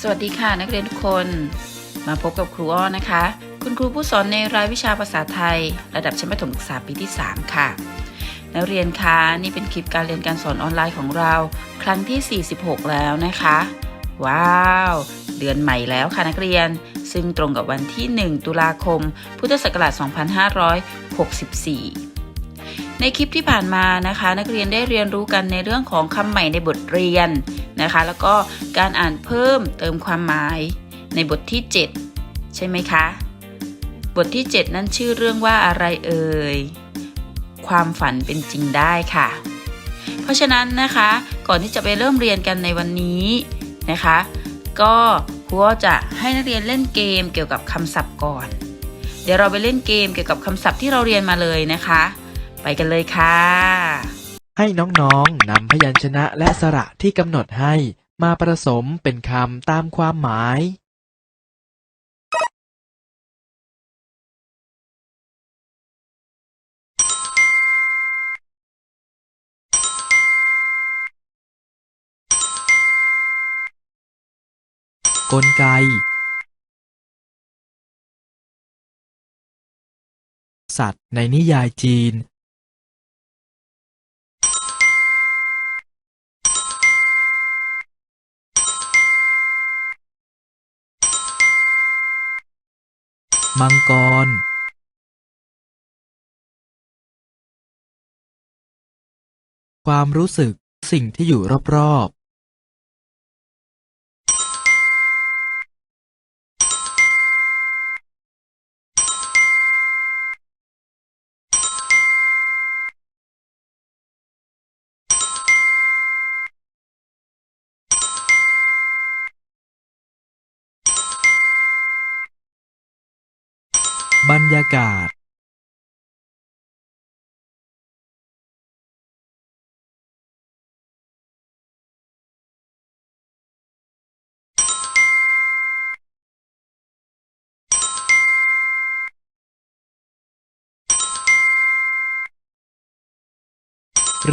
สวัสดีค่ะนักเรียนทุกคน มาพบกับครูอ้อนะคะ คุณครูผู้สอนในรายวิชาภาษาไทย ระดับชั้นประถมศึกษาปีที่ 3 ค่ะ นักเรียนคะนี่เป็นคลิปการเรียนการสอนออนไลน์ของเรา ครั้งที่ 46 แล้วนะคะ ว้าว เดือนใหม่แล้วค่ะนักเรียน ซึ่งตรงกับวันที่ 1 ตุลาคม พุทธศักราช 2564 ในคลิปที่ผ่านมานะคะ นักเรียนได้เรียนรู้กันในเรื่องของคำใหม่ในบทเรียนนะคะ แล้วก็การอ่านเพิ่มเติมความหมายในบทที่ 7 ใช่ไหมคะ บทที่ 7 นั้นชื่อเรื่องว่าอะไรเอ่ยความฝันเป็นจริงได้ค่ะ เพราะฉะนั้นนะคะก่อนที่จะไปเริ่มเรียนกันในวันนี้นะคะ ก็ครูจะให้นักเรียนเล่นเกมเกี่ยวกับคำศัพท์ก่อน เดี๋ยวเราไปเล่นเกมเกี่ยวกับคำศัพท์ที่เราเรียนมาเลยนะคะ ไปกันเลยค่ะ ให้น้องๆนำพยัญชนะและสระที่กำหนดให้มาผสมเป็นคำตามความหมาย กลไก สัตว์ในนิยายจีน มังกรความรู้สึกสิ่งที่อยู่รอบ บรรยากาศ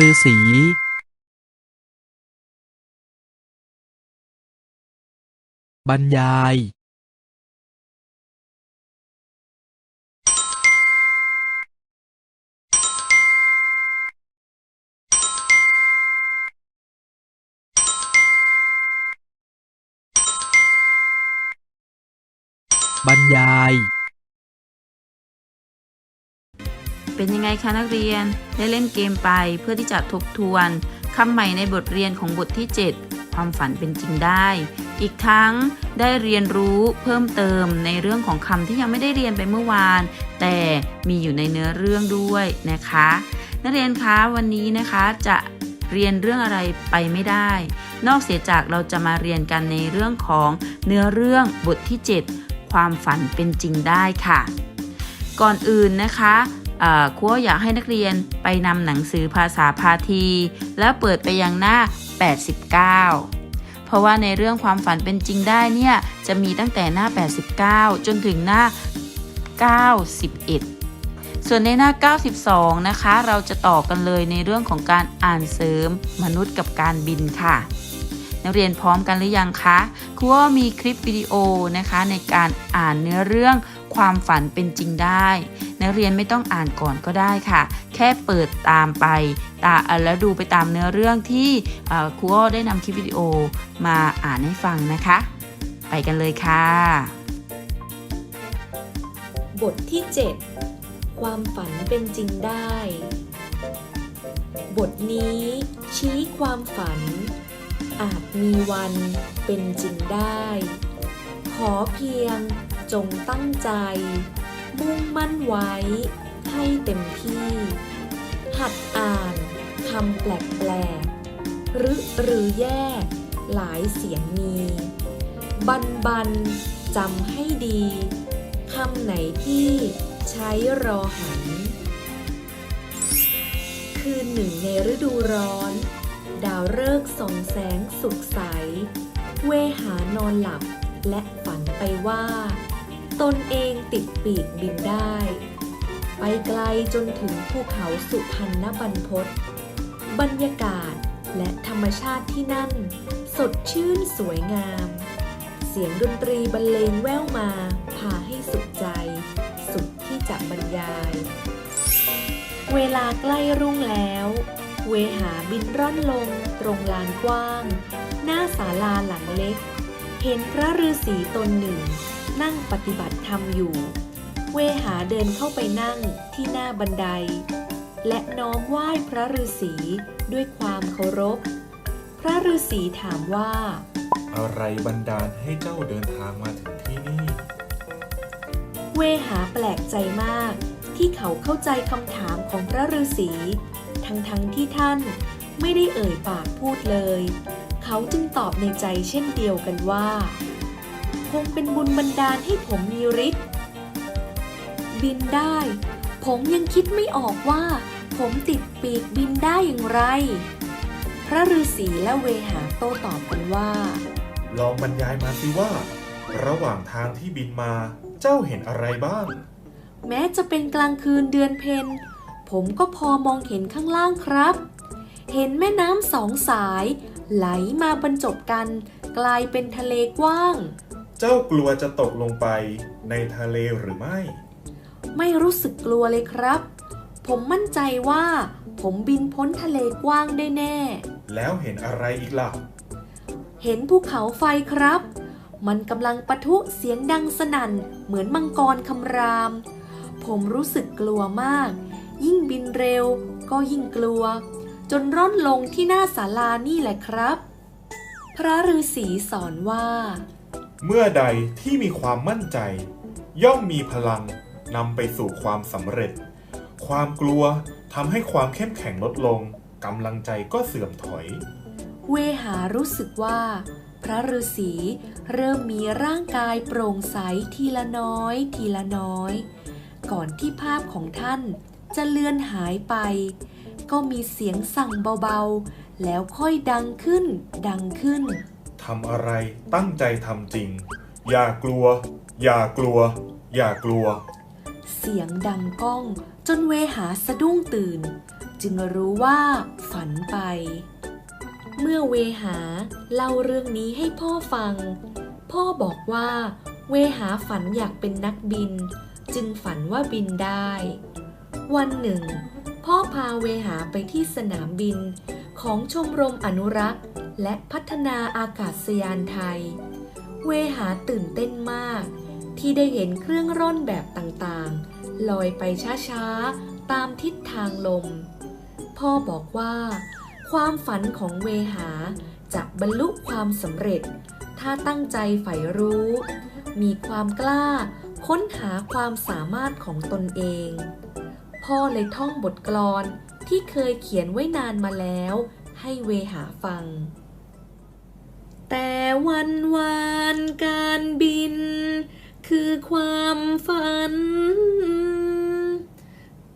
ฤาษีบรรยาย บรรยาย เป็นยังไงคะนักเรียนได้เล่นเกมไปเพื่อที่จะทบทวนคำใหม่ในบทเรียนของบทที่ 7 ความฝันเป็นจริงได้ อีกทั้งได้เรียนรู้เพิ่มเติมในเรื่องของคำที่ยังไม่ได้เรียนไปเมื่อวาน แต่มีอยู่ในเนื้อเรื่องด้วยนะคะ นักเรียนคะวันนี้นะคะจะเรียนเรื่องอะไรไปไม่ได้ นอกเสียจากเราจะมาเรียนกันในเรื่องของเนื้อเรื่องบทที่ 7 ความฝันเป็นจริงได้ค่ะ ก่อนอื่นนะคะครูอยากให้นักเรียนไปนำหนังสือภาษาพาที แล้วเปิดไปยังหน้า 89 เพราะว่าในเรื่องความฝันเป็นจริงได้เนี่ย จะมีตั้งแต่หน้า 89 จนถึงหน้า 91ส่วนในหน้า 92 นะคะ เราจะต่อกันเลยในเรื่องของการอ่านเสริมมนุษย์กับการบินค่ะ นักเรียนพร้อมกันหรือยังคะครูว่ามีคลิปวิดีโอนะคะในการอ่านเนื้อเรื่องความฝันเป็นจริงได้ นักเรียนไม่ต้องอ่านก่อนก็ได้ค่ะ แค่เปิดตามไปตาเออแล้วดูไปตามเนื้อเรื่องที่ครูอ้อได้นำคลิปวิดีโอมาอ่านให้ฟังนะคะ ไปกันเลยค่ะ บทที่ 7 ความฝันเป็นจริงได้ บทนี้ชี้ความฝัน อาจมีวันเป็นจริงได้ ขอเพียงจงตั้งใจ มุ่งมั่นไว้ให้เต็มที่ หัดอ่านคำแปลกๆหรือหรือแยกหลายเสียงมี บันบันจำให้ดีคำไหนที่ใช้รอหัน คืนหนึ่งในฤดูร้อน ดาวฤกษ์ส่องแสงสุขใส เวหานอนหลับและฝันไปว่า ตนเองติดปีกบินได้ ไปไกลจนถึงภูเขาสุพรรณบรรพตบรรยากาศและธรรมชาติที่นั่น สดชื่นสวยงาม เสียงดนตรีบรรเลงแว่วมา พาให้สุขใจ สุดที่จะบรรยาย เวลาใกล้รุ่งแล้ว เวหาบินร่อนลงตรงลานกว้าง หน้าศาลาหลังเล็ก เห็นพระฤาษีตนหนึ่ง นั่งปฏิบัติธรรมอยู่ เวหาเดินเข้าไปนั่งที่หน้าบันได และน้อมไหว้พระฤาษีด้วยความเคารพ พระฤาษีถามว่า อะไรบันดาลให้เจ้าเดินทางมาถึงที่นี่ เวหาแปลกใจมากที่เขาเข้าใจคำถามของพระฤาษี ทั้งๆทที่ท่านไม่ได้เอ่ยปากพูดเลย เขาจึงตอบในใจเช่นเดียวกันว่า คงเป็นบุญบันดาลให้ผมมีฤทธิ์บินได้ ผมยังคิดไม่ออกว่า ผมติดปีกบินได้อย่างไร พระฤาษีและเวหาโต้ตอบกันว่า ลองบรรยายมาสิว่า ระหว่างทางที่บินมาเจ้าเห็นอะไรบ้าง แม้จะเป็นกลางคืนเดือนเพ็ญ ผมก็พอมองเห็นข้างล่างครับ เห็นแม่น้ำสองสาย ไหลมาบรรจบกัน กลายเป็นทะเลกว้าง เจ้ากลัวจะตกลงไปในทะเลหรือไม่ ไม่รู้สึกกลัวเลยครับ ผมมั่นใจว่า ผมบินพ้นทะเลกว้างได้แน่ แล้วเห็นอะไรอีกล่ะ เห็นภูเขาไฟครับ มันกำลังปะทุเสียงดังสนั่นเหมือนมังกรคำราม ผมรู้สึกกลัวมาก ยิ่งบินเร็ว ก็ยิ่งกลัว จนร่อนลงที่หน้าศาลานี่แหละครับ พระฤาษีสอนว่า เมื่อใดที่มีความมั่นใจ ย่อมมีพลังนำไปสู่ความสำเร็จ ความกลัวทำให้ความเข้มแข็งลดลงกำลังใจก็เสื่อมถอย เวหารู้สึกว่า พระฤาษีเริ่มมีร่างกายโปร่งใสทีละน้อย ทีละน้อย ก่อนที่ภาพของท่าน จะเลือนหายไป ก็มีเสียงสั่งเบาๆ แล้วค่อยดังขึ้น ดังขึ้น ทำอะไรตั้งใจทำจริง อย่ากลัว อย่ากลัว อย่ากลัว เสียงดังก้องจนเวหาสะดุ้งตื่น จึงรู้ว่าฝันไป เมื่อเวหาเล่าเรื่องนี้ให้พ่อฟัง พ่อบอกว่า เวหาฝันอยากเป็นนักบิน จึงฝันว่าบินได้ วันหนึ่ง พ่อพาเวหาไปที่สนามบิน ของชมรมอนุรักษ์ และพัฒนาอากาศยานไทย เวหาตื่นเต้นมาก ที่ได้เห็นเครื่องร่อนแบบต่างๆ ลอยไปช้าๆ ตามทิศทางลม พ่อบอกว่า ความฝันของเวหาจะบรรลุความสำเร็จ ถ้าตั้งใจใฝ่รู้ มีความกล้าค้นหาความสามารถของตนเอง พ่อเลยท่องบทกลอนที่เคยเขียนไว้นานมาแล้ว ให้เวหาฟัง แต่วันวานการบิน คือความฝัน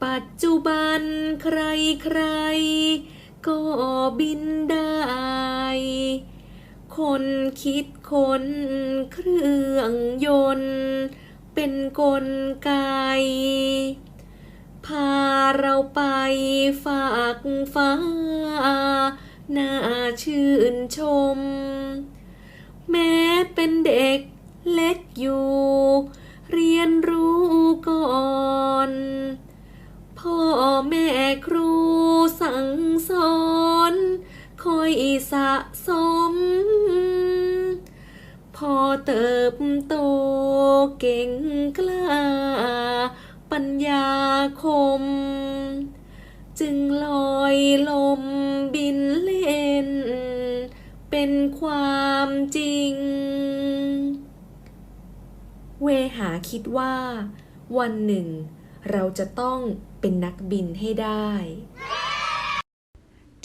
ปัจจุบันใครใครก็บินได้ คนคิดคนเครื่องยนต์ เป็นกลไก พาเราไปฝากฟ้า น่าชื่นชม แม้เป็นเด็กเล็กอยู่ เรียนรู้ก่อนพ่อแม่ครูสั่งสอนคอยสะสม พอเติบโตเก่งกล้า ปัญญาคม จึงลอยลมบินเล่น เป็นความจริง เวหาคิดว่า วันหนึ่ง เราจะต้องเป็นนักบินให้ได้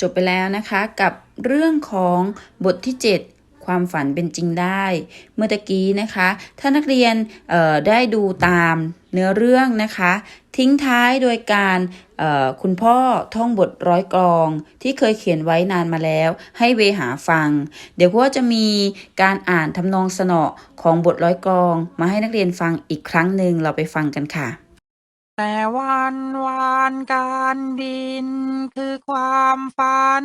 จบไปแล้วนะคะกับเรื่องของบทที่ 7ความฝันเป็นจริงได้ เมื่อตะกี้นะคะ ถ้านักเรียนได้ดูตาม เนื้อเรื่องนะคะ ทิ้งท้ายโดยการคุณพ่อท่องบทร้อยกรองที่เคยเขียนไว้นานมาแล้ว ให้เวหาฟัง เดี๋ยวก็จะมีการอ่านทำนองสนอของบทร้อยกรอง มาให้นักเรียนฟังอีกครั้งหนึ่งเราไปฟังกันค่ะแต่วันวานการบินคือความฝัน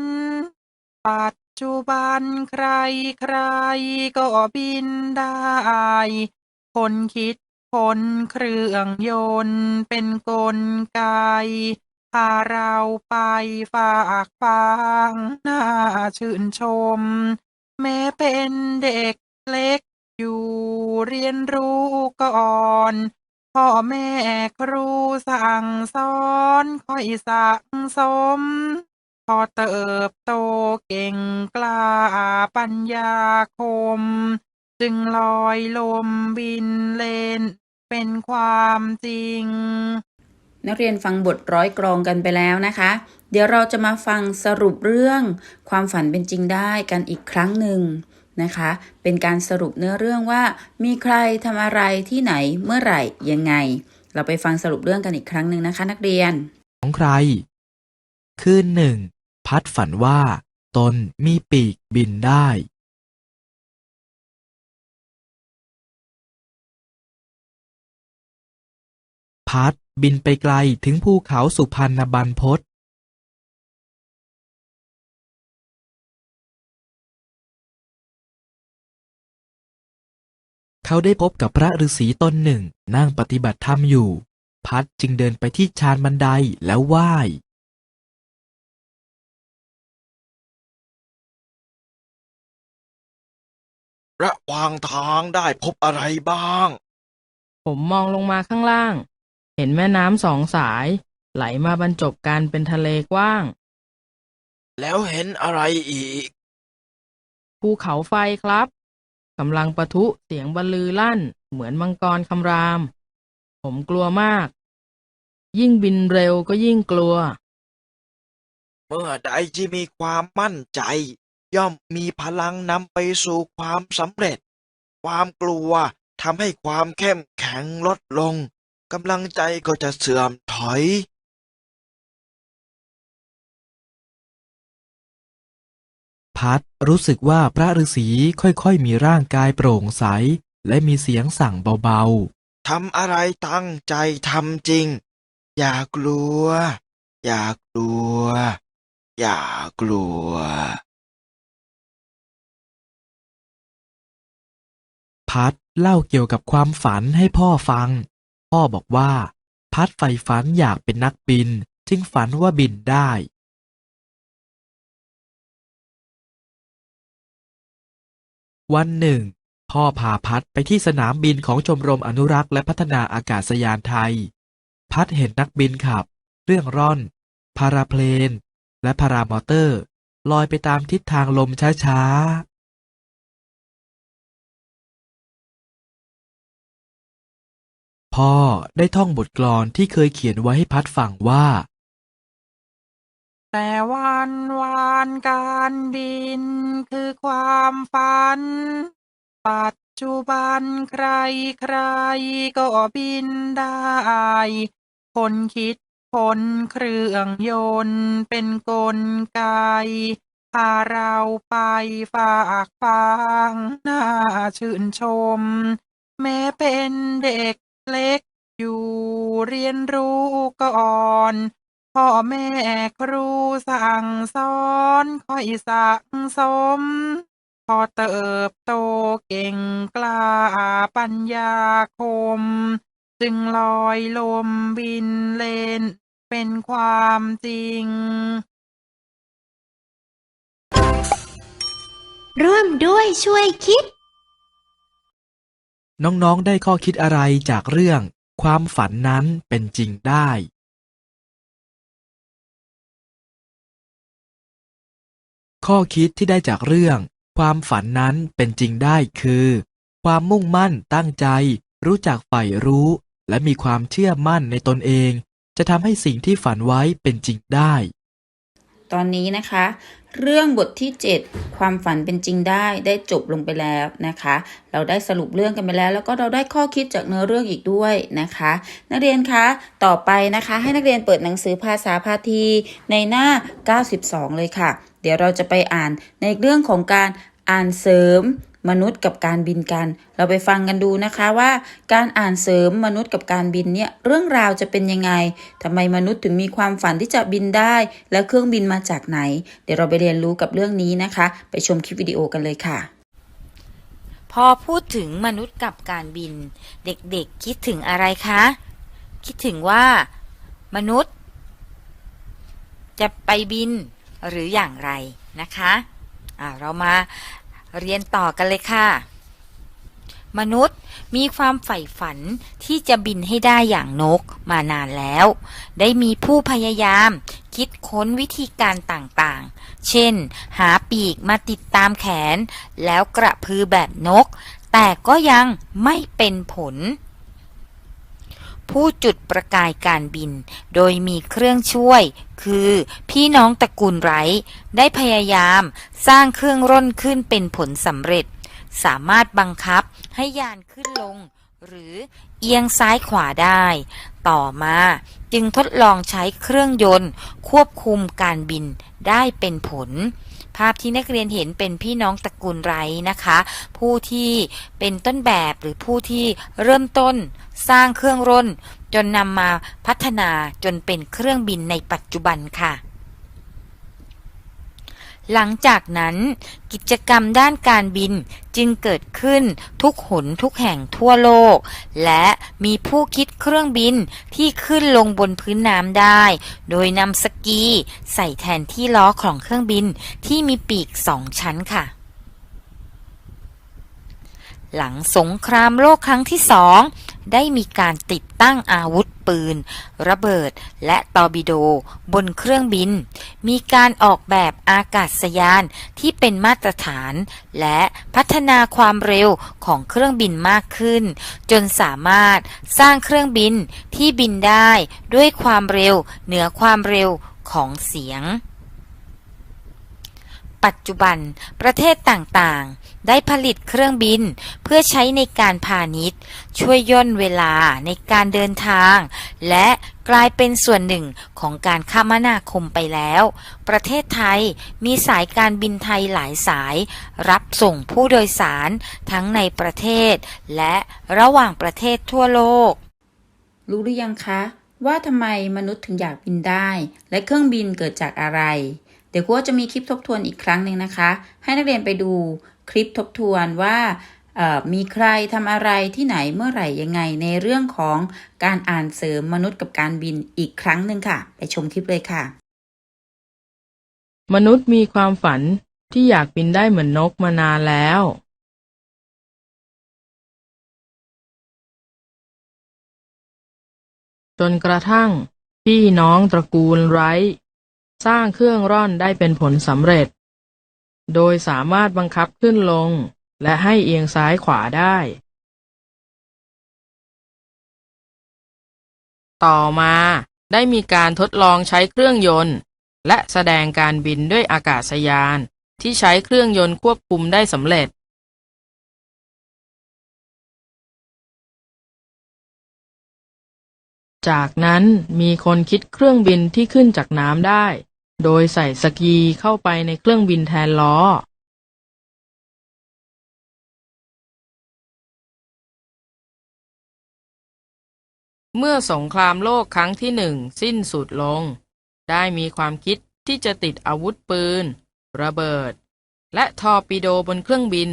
ปัจจุบันใครใครก็บินได้ คนคิด คนเครื่องยนต์เป็นกลไก พาเราไปฝากฟังน่าชื่นชม แม้เป็นเด็กเล็กอยู่เรียนรู้ก่อนพ่อแม่ครูสั่งสอนค่อยสั่งสม พอเติบโตเก่งกล้าปัญญาคม จึงลอยลมบินเล่นเป็นความจริง นักเรียนฟังบทร้อยกรองกันไปแล้วนะคะ เดี๋ยวเราจะมาฟังสรุปเรื่องความฝันเป็นจริงได้กันอีกครั้งหนึ่งนะคะ เป็นการสรุปเนื้อเรื่องว่า มีใครทำอะไรที่ไหนเมื่อไหร่ยังไง เราไปฟังสรุปเรื่องกันอีกครั้งหนึ่งนะคะ นักเรียน ของใคร คืนหนึ่ง พัดฝันว่า ตนมีปีกบินได้ พัดบินไปไกลถึงภูเขาสุพรรณบันพศเขาได้พบกับพระฤาษีตนหนึ่งนั่งปฏิบัติธรรมอยู่ พัดจึงเดินไปที่ชานบันไดแล้วไหว้ระหว่างทางได้พบอะไรบ้าง ผมมองลงมาข้างล่าง เห็นแม่น้ำสองสาย ไหลมาบรรจบกันเป็นทะเลกว้าง แล้วเห็นอะไรอีก ภูเขาไฟครับกำลังปะทุเสียงบรรลือลั่น เหมือนมังกรคำราม ผมกลัวมาก ยิ่งบินเร็วก็ยิ่งกลัว เมื่อใดที่มีความมั่นใจ ย่อมมีพลังนำไปสู่ความสำเร็จ ความกลัวทำให้ความเข้มแข็งลดลง กำลังใจก็จะเสื่อมถอยพัดรู้สึกว่าพระฤาษีค่อยๆมีร่างกายโปร่งใส และมีเสียงสั่งเบาทำอะไรตั้งใจทำจริง อย่ากลัว อย่ากลัว อย่ากลัวๆพัดเล่าเกี่ยวกับความฝันให้พ่อฟัง พ่อบอกว่า พัดใฝ่ฝันอยากเป็นนักบิน จึงฝันว่าบินได้วันหนึ่ง พ่อพาพัดไปที่สนามบินของชมรมอนุรักษ์และพัฒนาอากาศยานไทย พัดเห็นนักบินขับ เรื่องร่อน พาราเพลน และพารามอเตอร์ ลอยไปตามทิศทางลมช้าๆ พ่อได้ท่องบทกลอนที่เคยเขียนไว้ให้พัดฟังว่า แต่วันวานการบินคือความฝัน ปัจจุบันใครใครก็บินได้ คนคิดคนเครื่องยนต์เป็นกลไกพาเราไปฝากฟังน่าชื่นชม แม้เป็นเด็ก เล็ก อยู่เรียนรู้ก่อนพ่อแม่ครูสั่งสอนค่อยสั่งสม พอเติบโตเก่งกล้าปัญญาคม จึงลอยลมบินเล่นเป็นความจริง ร่วมด้วยช่วยคิด น้องๆ ได้ข้อคิดอะไรจากเรื่อง ความฝันนั้นเป็นจริงได้ ข้อคิดที่ได้จากเรื่อง ความฝันนั้นเป็นจริงได้คือ ความมุ่งมั่นตั้งใจ รู้จักใฝ่รู้ และมีความเชื่อมั่นในตนเอง จะทำให้สิ่งที่ฝันไว้เป็นจริงได้ ตอนนี้นะคะ เรื่องบทที่ 7 ความฝันเป็นจริงได้ได้จบลงไปแล้วนะคะ เราได้สรุปเรื่องกันไปแล้ว แล้วก็เราได้ข้อคิดจากเนื้อเรื่องอีกด้วยนะคะ นักเรียนคะต่อไปนะคะ ให้นักเรียนเปิดหนังสือภาษาพาทีในหน้า 92 เลยค่ะ เดี๋ยวเราจะไปอ่านในเรื่องของการอ่านเสริม มนุษย์กับการบินกัน เราไปฟังกันดูนะคะว่าการอ่านเสริมมนุษย์กับการบินเนี่ยเรื่องราวจะเป็นยังไงทำไมมนุษย์ถึงมีความฝันที่จะบินได้ และเครื่องบินมาจากไหน เดี๋ยวเราไปเรียนรู้กับเรื่องนี้นะคะ ไปชมคลิปวิดีโอกันเลยค่ะ พอพูดถึงมนุษย์กับการบิน เด็กๆคิดถึงอะไรคะ คิดถึงว่า มนุษย์ จะไปบินหรืออย่างไรนะคะอ่าเรามา เรียนต่อกันเลยค่ะ มนุษย์มีความใฝ่ฝันที่จะบินให้ได้อย่างนกมานานแล้ว ได้มีผู้พยายามคิดค้นวิธีการต่างๆ เช่น หาปีกมาติดตามแขน แล้วกระพือแบบนก แต่ก็ยังไม่เป็นผล ผู้จุดประกายการบิน โดยมีเครื่องช่วย คือพี่น้องตระกูลไรท์ได้พยายามสร้างเครื่องร่นขึ้นเป็นผลสำเร็จ สามารถบังคับให้ยานขึ้นลง หรือเอียงซ้ายขวาได้ ต่อมาจึงทดลองใช้เครื่องยนต์ ควบคุมการบินได้เป็นผล ภาพที่นักเรียนเห็นเป็นพี่น้องตระกูลไร้นะคะ ผู้ที่เป็นต้นแบบหรือผู้ที่เริ่มต้นสร้างเครื่องร่น จนนำมาพัฒนาจนเป็นเครื่องบินในปัจจุบันค่ะ หลังจากนั้นกิจกรรมด้านการบินจึงเกิดขึ้นทุกหนทุกแห่งทั่วโลก และมีผู้คิดเครื่องบินที่ขึ้นลงบนพื้นน้ำได้ โดยนำสกีใส่แทนที่ล้อของเครื่องบินที่มีปีกสองชั้นค่ะ หลังสงครามโลกครั้งที่สองได้มีการติดตั้งอาวุธปืน ระเบิด และตอร์บิโด บนเครื่องบิน มีการออกแบบอากาศยานที่เป็นมาตรฐาน และพัฒนาความเร็วของเครื่องบินมากขึ้น จนสามารถสร้างเครื่องบินที่บินได้ด้วยความเร็วเหนือความเร็วของเสียงปัจจุบันประเทศต่างๆ ได้ผลิตเครื่องบินเพื่อใช้ในการพาณิชย์ ช่วยย่นเวลาในการเดินทาง และกลายเป็นส่วนหนึ่งของการคมนาคมไปแล้ว ประเทศไทยมีสายการบินไทยหลายสาย รับส่งผู้โดยสารทั้งในประเทศ และระหว่างประเทศทั่วโลก รู้หรือยังคะว่าทำไมมนุษย์ถึงอยากบินได้ และเครื่องบินเกิดจากอะไร เดี๋ยวครูจะมีคลิปทบทวนอีกครั้งหนึ่งนะคะ ให้นักเรียนไปดู คลิปทบทวนว่ามีใครทำอะไรที่ไหนเมื่อไหร่ยังไงในเรื่องของการอ่านเสริมมนุษย์กับการบินอีกครั้งหนึ่งค่ะ ไปชมคลิปเลยค่ะ มนุษย์มีความฝันที่อยากบินได้เหมือนนกมานานแล้ว จนกระทั่งพี่น้องตระกูลไรท์สร้างเครื่องร่อนได้เป็นผลสำเร็จ โดยสามารถบังคับขึ้นลง และให้เอียงซ้ายขวาได้ ต่อมาได้มีการทดลองใช้เครื่องยนต์ และแสดงการบินด้วยอากาศยานที่ใช้เครื่องยนต์ควบคุมได้สำเร็จ จากนั้นมีคนคิดเครื่องบินที่ขึ้นจากน้ำได้ โดยใส่สกีเข้าไปในเครื่องบินแทนล้อเมื่อสงครามโลกครั้งที่หนึ่งสิ้นสุดลง ได้มีความคิดที่จะติดอาวุธปืน ระเบิด และทอร์ปิโดบนเครื่องบิน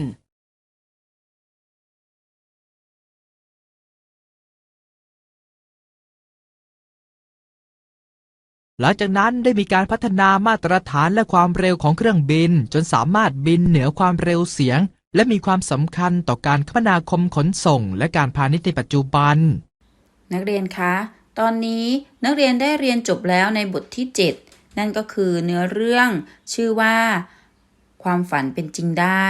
หลังจากนั้นได้มีการพัฒนามาตรฐานและความเร็วของเครื่องบิน จนสามารถบินเหนือความเร็วเสียง และมีความสำคัญต่อการคมนาคมขนส่ง และการพาณิชย์ในปัจจุบัน นักเรียนคะ ตอนนี้นักเรียนได้เรียนจบแล้วในบทที่ 7 นั่นก็คือเนื้อเรื่องชื่อว่า ความฝันเป็นจริงได้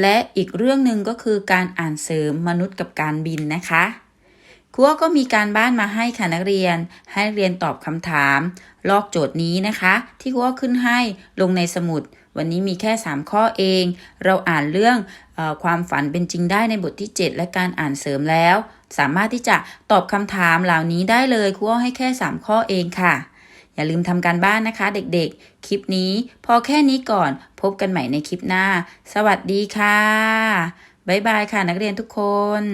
และอีกเรื่องหนึ่งก็คือการอ่านเสริมมนุษย์กับการบินนะคะ ครูก็มีการบ้านมาให้ค่ะนักเรียน ให้เรียนตอบคำถาม ลอกโจทย์นี้นะคะ ที่ครูขึ้นให้ลงในสมุด วันนี้มีแค่ 3 ข้อเอง เราอ่านเรื่องอความฝันเป็นจริงได้ในบทที่ 7 และการอ่านเสริมแล้ว สามารถที่จะตอบคำถามเหล่านี้ได้เลยครูให้แค่ 3 ข้อเองค่ะ อย่าลืมทำการบ้านนะคะ เด็กๆ คลิปนี้ พอแค่นี้ก่อนพบกันใหม่ในคลิปหน้า สวัสดีค่ะบ๊ายบายค่ะนักเรียนทุกคน